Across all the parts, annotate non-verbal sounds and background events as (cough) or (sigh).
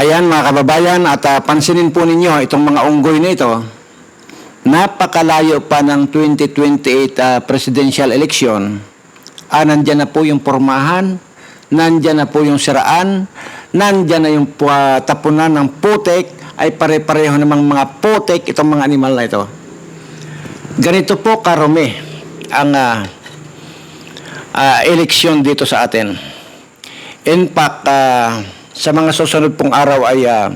Ayan mga kababayan at ah, pansinin po ninyo itong mga unggoy na ito. Napakalayo pa ng 2028 ah, presidential election. Ah, nandyan na po yung pormahan, nandyan na po yung siraan, nandyan na yung ah, tapunan ng putek, ay pare-pareho namang mga putek itong mga animal na ito. Ganito po karumi ang ah, ah, eleksyon dito sa atin. In fact, ah, sa mga susunod pong araw ay ah,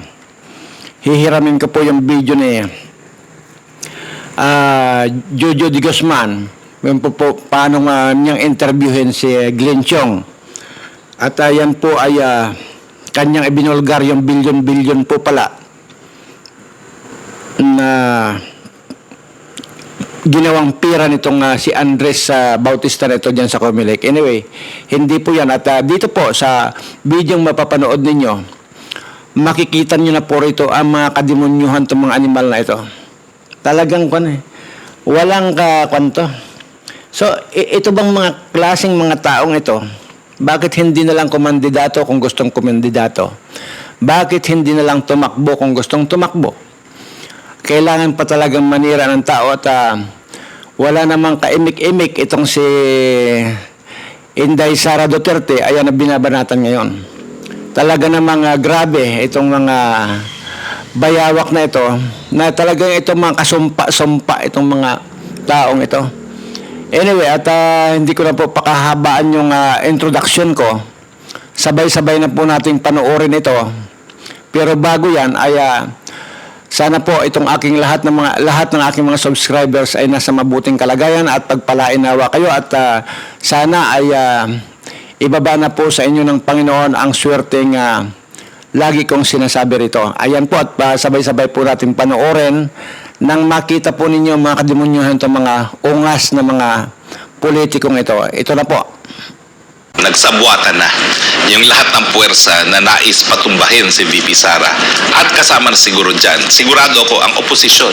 hihiramin ko po yung video ni ah, Jojo Di Guzman yung po, po paano nga niyang interviewin si Glenn Chong. At ah, yan po ay ah, kanyang ibinulgar yung bilyon-bilyon po pala na ginawang pira nitong ah, si Andres sa Bautista nito dyan sa Comelec. Anyway, hindi po yan. At ah, dito po sa video mapapanood ninyo, makikita nyo na po rito ang mga kademonyuhan itong mga animal na ito. Talagang kwan eh. Walang ka kwan to. So, ito bang mga klaseng mga taong ito, bakit hindi na lang kumandidato kung gustong kumandidato? Bakit hindi na lang tumakbo kung gustong tumakbo? Kailangan pa talagang manira ng tao at ah, wala namang kaimik-imik itong si Inday Sara Duterte ayan na binabanatan ngayon. Talaga namang ah, grabe itong mga bayawak na ito na talagang itong mga kasumpa-sumpa itong mga taong ito. Anyway, at ah, hindi ko na po pakahabaan yung ah, introduction ko. Sabay-sabay na po nating panoorin ito. Pero bago yan ay ah, sana po itong aking lahat ng mga lahat ng aking mga subscribers ay nasa mabuting kalagayan at pagpalain nawa kayo at ah, sana ay ah, ibaba na po sa inyo ng Panginoon ang swerteng ah, lagi kong sinasabi rito. Ayan po at ah, sabay-sabay po natin panoorin nang makita po ninyo mga kademonyuhan itong mga ungas na mga politikong ito. Ito na po. nagsabuatan na yung lahat ng puwersa na nais patumbahin si VP Sara. At kasama na siguro dyan sigurado ako ang oposisyon.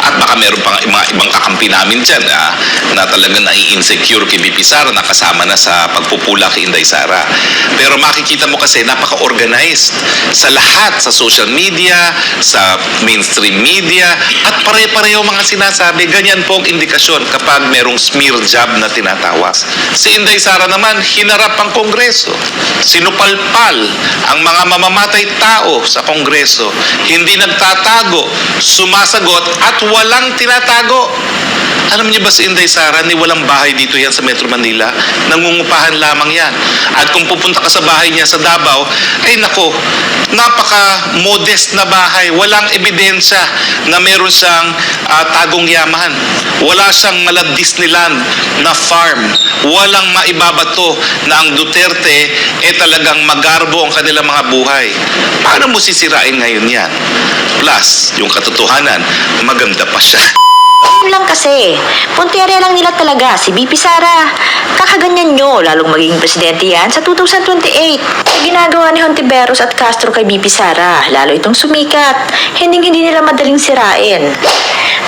At baka meron pang mga ibang kakampi namin dyan ah, na talaga nai-insecure kay VP Sara na kasama na sa pagpupula kay Inday Sara. Pero makikita mo kasi napaka-organized sa lahat sa social media sa mainstream media at pare-pareho mga sinasabi. Ganyan po ang indikasyon kapag merong smear job na tinatawag si Inday Sara naman hinarap ang Kongreso. Sinupalpal ang mga mamamatay tao sa Kongreso. Hindi nagtatago, sumasagot at walang tinatago. Alam niyo ba si Inday Sara, ni walang bahay dito yan sa Metro Manila? Nangungupahan lamang yan. At kung pupunta ka sa bahay niya sa Davao, ay nako, napaka-modest na bahay. Walang ebidensya na meron siyang ah, tagong yaman. Wala siyang mala Disneyland na farm. Walang maibabato na ang Duterte eh talagang magarbo ang kanilang mga buhay. Paano mo sisirain ngayon yan? Plus, yung katotohanan, maganda pa siya. (laughs) Lang kasi. Punteriya lang nila talaga si BP Sara. Kakaganyan nyo, lalong magiging presidente yan sa 2028. Sa ginagawa ni Hontiveros at Castro kay BP Sara, lalo itong sumikat. Hindi hindi nila madaling sirain.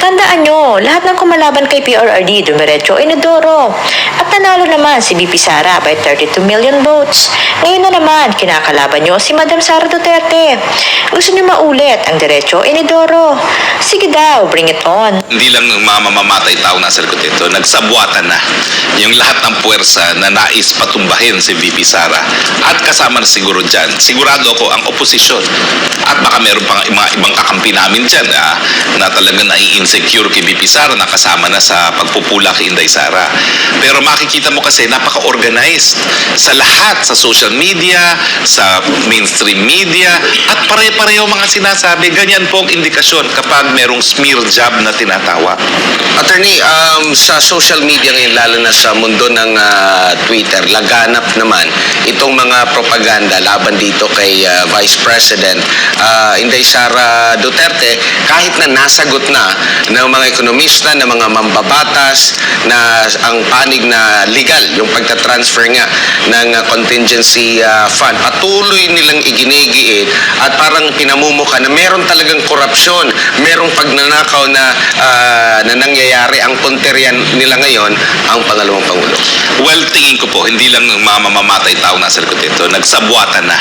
Tandaan nyo, lahat ng kumalaban kay PRRD, dumiretso inodoro. At nanalo naman si BP Sara by 32 million votes. Ngayon na naman, kinakalaban nyo si Madam Sara Duterte. Gusto nyo maulit ang diretso inodoro. Sige daw, bring it on. Hindi lang mamamatay tao nasa likod ito, nagsabuatan na yung lahat ng puwersa na nais patumbahin si VP Sara at kasama na siguro dyan. Sigurado ako ang oposisyon at baka meron pang mga ibang kakampi namin dyan ah, na talaga nai-insecure kay VP Sara na kasama na sa pagpupula kay Inday Sara. Pero makikita mo kasi napaka-organized sa lahat, sa social media, sa mainstream media at pare-pareho mga sinasabi. Ganyan po ang indikasyon kapag merong smear job na tinatawag. Attorney, um, sa social media ngayon, lalo na sa mundo ng ah, Twitter, laganap naman itong mga propaganda laban dito kay ah, Vice President ah, Inday Sara Duterte kahit na nasagot na ng mga ekonomista, ng mga mambabatas na ang panig na legal, yung pagta-transfer nga ng ah, contingency ah, fund. Patuloy nilang iginigiit at parang pinamumuka na meron talagang korupsyon, merong pagnanakaw na, ah, na nangyayari ang punterian nila ngayon ang pangalawang pangulo. Well, tingin ko po, hindi lang mamamamatay tao nasa likod ito. Nagsabwatan na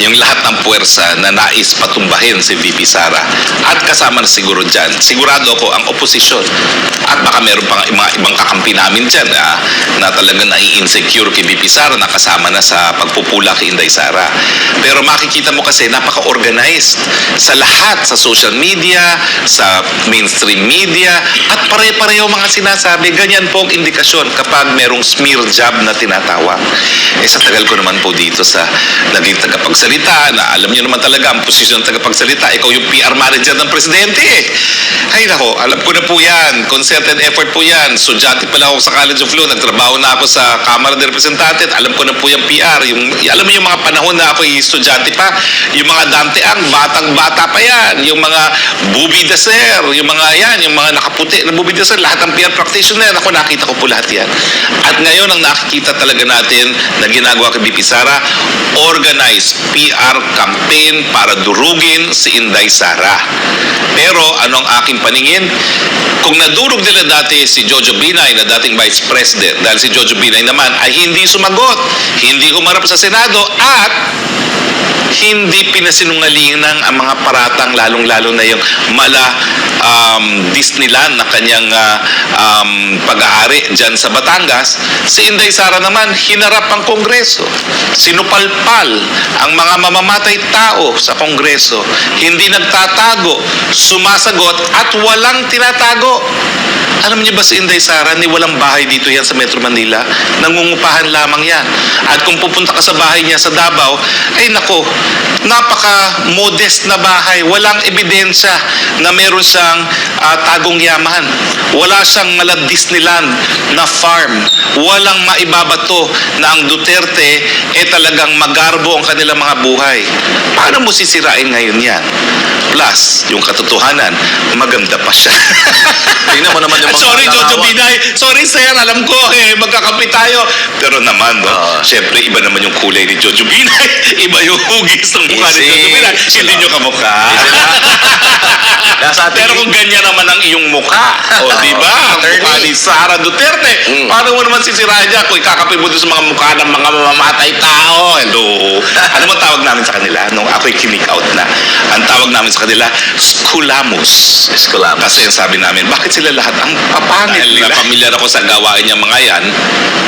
yung lahat ng puwersa na nais patumbahin si VP Sara. At kasama na siguro dyan, sigurado ako ang oposisyon. At baka meron pang mga ibang kakampi namin dyan ah, na talagang nai-insecure kay VP Sara na kasama na sa pagpupula kay Inday Sara. Pero makikita mo kasi napaka-organized sa lahat, sa social media, sa mainstream media, at pare-pareho mga sinasabi. Ganyan po ang indikasyon kapag merong smear job na tinatawag. Eh sa tagal ko naman po dito sa naging tagapagsalita, na alam niyo naman talaga ang posisyon ng tagapagsalita, ikaw yung PR manager ng presidente eh. Ay nako, alam ko na po yan. Concerted effort po yan. Sudyati pala ako sa College of Law. Nagtrabaho na ako sa Kamara de Representantes. Alam ko na po yung PR. Yung, alam mo yung mga panahon na ako estudyante pa. Yung mga Dante Ang, batang-bata pa yan. Yung mga Bubi Daser. Yung mga yan, yung mga nakaputi na Bubi Daser. Lahat ng PR practitioner. Ako nakita ko po lahat yan. At ngayon ang nakikita talaga natin na ginagawa kay BP Sara, organized PR campaign para durugin si Inday Sara. Pero ano ang aking paningin? Kung nadurog nila dati si Jojo Binay na dating Vice President dahil si Jojo Binay naman ay hindi sumagot, hindi humarap sa Senado at hindi pinasinungalingan ang mga paratang lalong-lalo na yung mala um, Disneyland na kanyang ah, um, pag-aari dyan sa Batangas. Si Inday Sara naman, hinarap ang Kongreso. Sinupalpal ang mga mamamatay tao sa Kongreso. Hindi nagtatago, sumasagot at walang tinatago. Alam niyo ba si Inday Sara, ni walang bahay dito yan sa Metro Manila? Nangungupahan lamang yan. At kung pupunta ka sa bahay niya sa Davao, ay nako, napaka-modest na bahay. Walang ebidensya na meron siyang ah, tagong yaman. Wala siyang mala Disneyland na farm. Walang maibabato na ang Duterte eh talagang magarbo ang kanilang mga buhay. Paano mo sisirain ngayon yan? Plus, yung katotohanan, maganda pa siya. (laughs) Tingnan mo naman yung mga Sorry, Jojo. Binay. Sorry, sir. Alam ko, eh, magkakampi tayo. Pero naman, no, Oo. syempre, iba naman yung kulay ni Jojo Binay. (laughs) Iba yung hugis ng mukha ni. Jojo. Hindi nyo kamukha. Nasa atin Pero kung ganyan naman ang iyong mukha, o di ba? Ang mukha ni Sara Duterte. Mm. Paano mo naman sisirahan niya kung ikakapit mo sa mga mukha ng mga mamamatay tao? Hello. ano mo tawag namin sa kanila? Nung ako'y kinick out na. Ang tawag namin sa kanila, Skulamos. Escalamos. Kasi sabi namin, bakit sila lahat ang papangit Dahil nila? Dahil pamilyar ako sa gawain niya mga yan,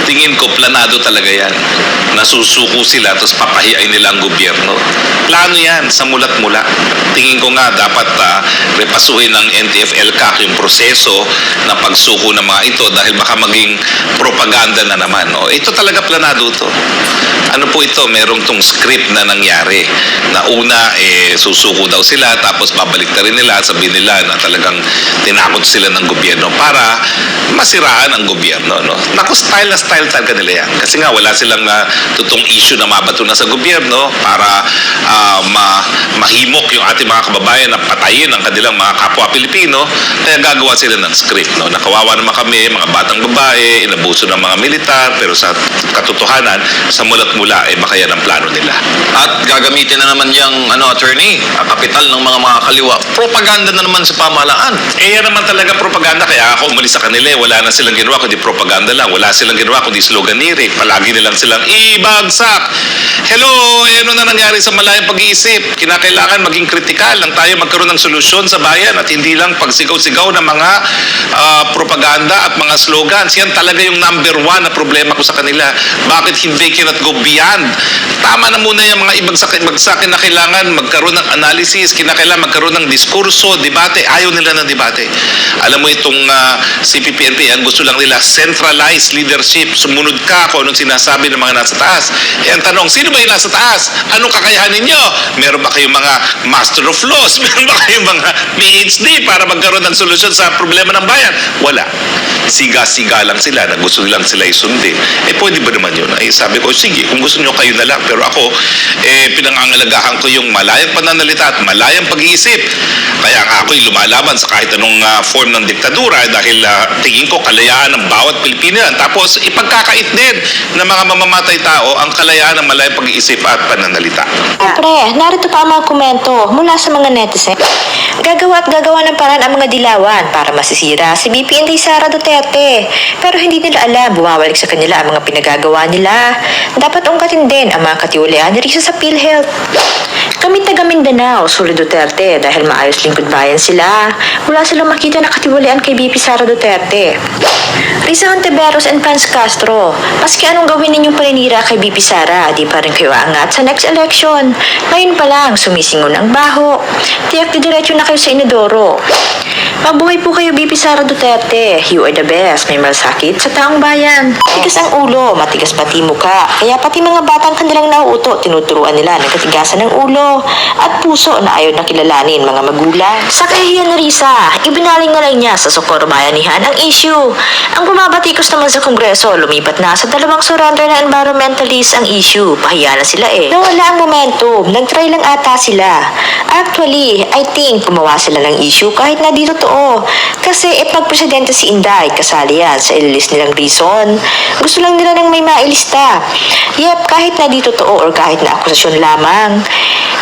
tingin ko planado talaga yan. Nasusuko sila, tapos papahiyain nila ang gobyerno. Plano yan, sa mulat mula. Tingin ko nga, dapat ah, repasuhin ng NTF-LCAC yung proseso na pagsuko ng mga ito dahil baka maging propaganda na naman. No? Ito talaga planado to. Ano po ito? Merong tong script na nangyari. Na una, eh, susuko daw sila, tapos babalik na rin nila at sabihin nila na talagang tinakot sila ng gobyerno para masiraan ang gobyerno. No? Naku, style na style talaga nila yan. Kasi nga, wala silang uh, totoong issue na mabato na sa gobyerno para ah, ma mahimok yung ating mga kababayan na patayin ang kanilang mga kapwa Pilipino. Kaya gagawa sila ng script. No? Nakawawa naman kami, mga batang babae, inabuso ng mga militar, pero sa katotohanan, sa mulat mula, eh baka yan ang plano nila. At gagamitin na naman yung ano, attorney, kapital ng mga mga kaliwa. Propaganda na naman sa pamahalaan. Eh, yan naman talaga propaganda. Kaya ako umalis sa kanila eh. Wala na silang ginawa kundi propaganda lang. Wala silang ginawa kundi sloganirik. Palagi nilang silang ibagsak. Hello, eh, ano na nangyari sa malayang pag-iisip? Kinakailangan maging kritikal lang tayo magkaroon ng solusyon sa bayan at hindi lang pagsigaw-sigaw ng mga ah, propaganda at mga slogans. Yan talaga yung number one na problema ko sa kanila. Bakit hindi cannot go beyond? Tama na muna yung mga ibagsak-ibagsakin na kailangan magkaroon ng analysis, kinakailangan magkaroon ng diskurso, debate. Ayaw nila ng debate. Alam mo itong ah, CPPNP, ang gusto lang nila, centralized leadership. Sumunod ka kung anong sinasabi ng mga nasa taas. Ang tanong, sino ba yung nasa taas? Anong kakayahan ninyo? Meron ba kayong mga master of laws? (laughs) Meron ba kayong mga PhD para magkaroon ng solusyon sa problema ng bayan? Wala. Siga-siga lang sila na gusto nilang sila isundin. Eh, pwede ba naman yun? Ay, sabi ko, sige, kung gusto nyo, kayo na lang. Pero ako, eh, pinangangalagahan ko yung malayang pananalita at malayang pag-iisip. Kaya nga ako'y lumalaban sa kahit anong ah, form ng diktadura dahil ah, tingin ko kalayaan ng bawat Pilipino yan. Tapos ipagkakait din ng mga mamamatay tao ang kalayaan ng malayang pag-iisip at pananalita. Siyempre, narito pa ang mga komento mula sa mga netizen. Gagawa at gagawa ng paraan ang mga dilawan para masisira si BP Inday Sara Duterte. Pero hindi nila alam bumabalik sa kanila ang mga pinagagawa nila. Dapat ungkatin din ang mga katiwalian ni Risa sa PhilHealth. Kami taga Mindanao, Suli Duterte dahil maayos lingkod bayan sila. Wala silang makita na kay BP Sara Duterte. Risa Hontiveros and Franz Castro, maski anong gawin ninyong paninira kay BP Sara, di pa rin kayo aangat sa next election. Ngayon pa lang, sumisingon ang baho. Tiyak di diretso na kayo sa inodoro. Mabuhay po kayo, BP Sara Duterte. You are the best. May malasakit sa taong bayan. Matigas ang ulo, matigas pati muka. Kaya pati mga batang kanilang nauuto, tinuturuan nila ng katigasan ng ulo at puso na ayaw na kilalanin mga magulang. Sa kahihiyan ni Risa, ibinaling na lang niya sa Socorro Bayanihan ang issue. Ang bumabatikos naman sa Kongreso, lumipat na sa dalawang surrender na environmentalist ang issue. Pahiya na sila eh. Nawala ang momentum. Nag-try lang ata sila. Actually, I think gumawa sila ng issue kahit na di totoo. Kasi if magpresidente si Inday, kasali yan sa ililis nilang reason. Gusto lang nila ng may mailista. Yep, kahit na di totoo or kahit na akusasyon lamang.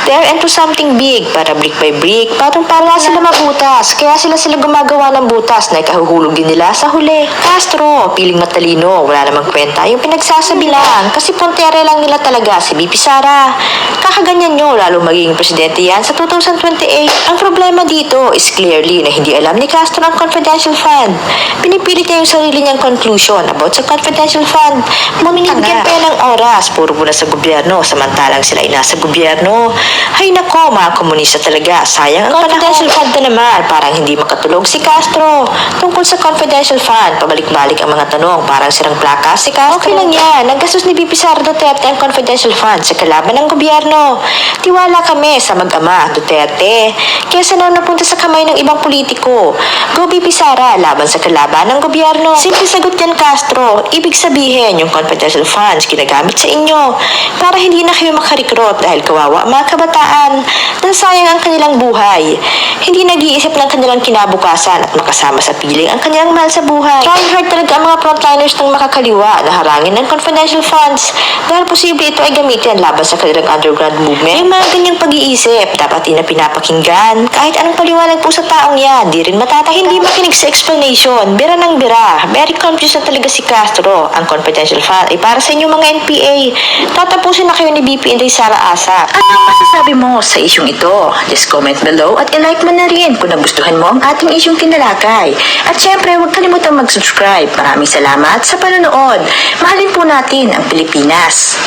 They're into something big para brick by brick. Patong para nga sila mabutas. Kaya sila sila gumagawa ng butas na ikahuhulog din nila sa huli. Castro, piling matalino. Wala namang kwenta. Yung pinagsasabi lang. Kasi puntere lang nila talaga si BP Sara. Kakaganyan nyo, lalo magiging presidente yan sa 2028. Ang problema dito is clearly na hindi alam ni Castro ang confidential fund. Pinipilit niya yung sarili niyang conclusion about sa confidential fund. Maminibigyan pa yan ng oras. Puro muna sa gobyerno. Samantalang sila ay nasa gobyerno. Hay nako, mga komunista talaga. Sayang ang confidential fund na naman. Parang hindi makatulog si Castro. Tungkol sa confidential fund, pabalik-balik ang mga tanong. Parang sirang plaka si Castro. Okay lang yan. Naggastos ni BP Sara Duterte ang confidential fund sa kalaban ng gobyerno. Tiwala kami sa mag-ama Duterte. Kesa na napunta sa kamay ng ibang politiko. Go BP Sara laban sa kalaban ng gobyerno. Simple sagot yan Castro. Ibig sabihin yung confidential funds ginagamit sa inyo para hindi na kayo makarikrot dahil kawawa ang mga kabataan na sayang ang kanilang buhay. Hindi nag-iisip ng kanilang kinabukasan at makasama sa piling ang kanilang mahal sa buhay. Trying hard talaga ang mga frontliners ng makakaliwa na harangin ng confidential funds dahil posible ito ay gamitin laban sa kanilang underground movement. Yung mga ganyang pag-iisip, dapat din na pinapakinggan. Kahit anong paliwanag po sa taong yan, di rin matata hindi makinig sa explanation. Bira ng bira. Very confused na talaga si Castro. Ang confidential fund ay para sa inyong mga NPA. Tatapusin na kayo ni BP Inday Sara Asa. Ano ang masasabi mo sa isyong ito? Just comment below at ilike mo na rin kung nagustuhan mo ang ating isyong tinalakay. At syempre, huwag kalimutang mag-subscribe. Maraming salamat sa panonood. Mahalin po natin ang Pilipinas.